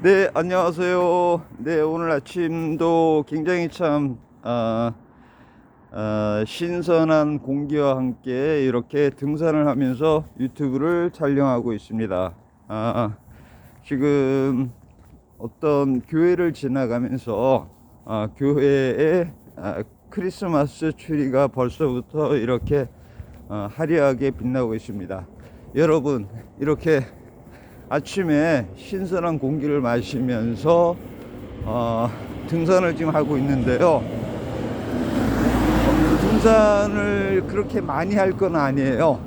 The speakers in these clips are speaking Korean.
네, 안녕하세요. 네, 오늘 아침도 굉장히 참, 아, 아, 신선한 공기와 함께 이렇게 등산을 하면서 유튜브를 촬영하고 있습니다. 아, 지금 어떤 교회를 지나가면서 아, 교회에 아, 크리스마스 트리가 벌써부터 이렇게 어, 화려하게 빛나고 있습니다. 여러분, 이렇게 아침에 신선한 공기를 마시면서 어, 등산을 지금 하고 있는데요. 등산을 그렇게 많이 할 건 아니에요.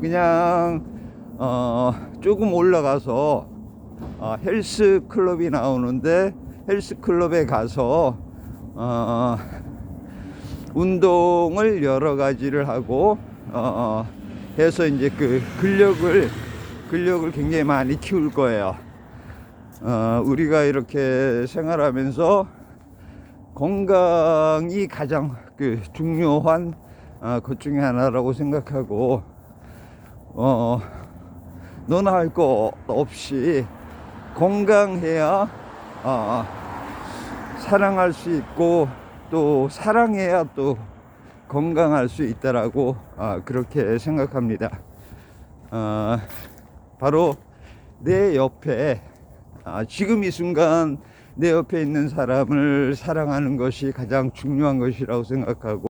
그냥 어, 조금 올라가서 어, 헬스 클럽이 나오는데 헬스 클럽에 가서 어, 운동을 여러 가지를 하고 어, 해서 이제 그 근력을 근력을 굉장히 많이 키울 거예요. 어, 우리가 이렇게 생활하면서 건강이 가장 그 중요한 어, 것 중에 하나라고 생각하고 어, 너나 할거 없이 건강해야 어, 사랑할 수 있고 또 사랑해야 또 건강할 수 있다라고 아, 그렇게 생각합니다. 아, 바로 내 옆에 아, 지금 이 순간 내 옆에 있는 사람을 사랑하는 것이 가장 중요한 것이라고 생각하고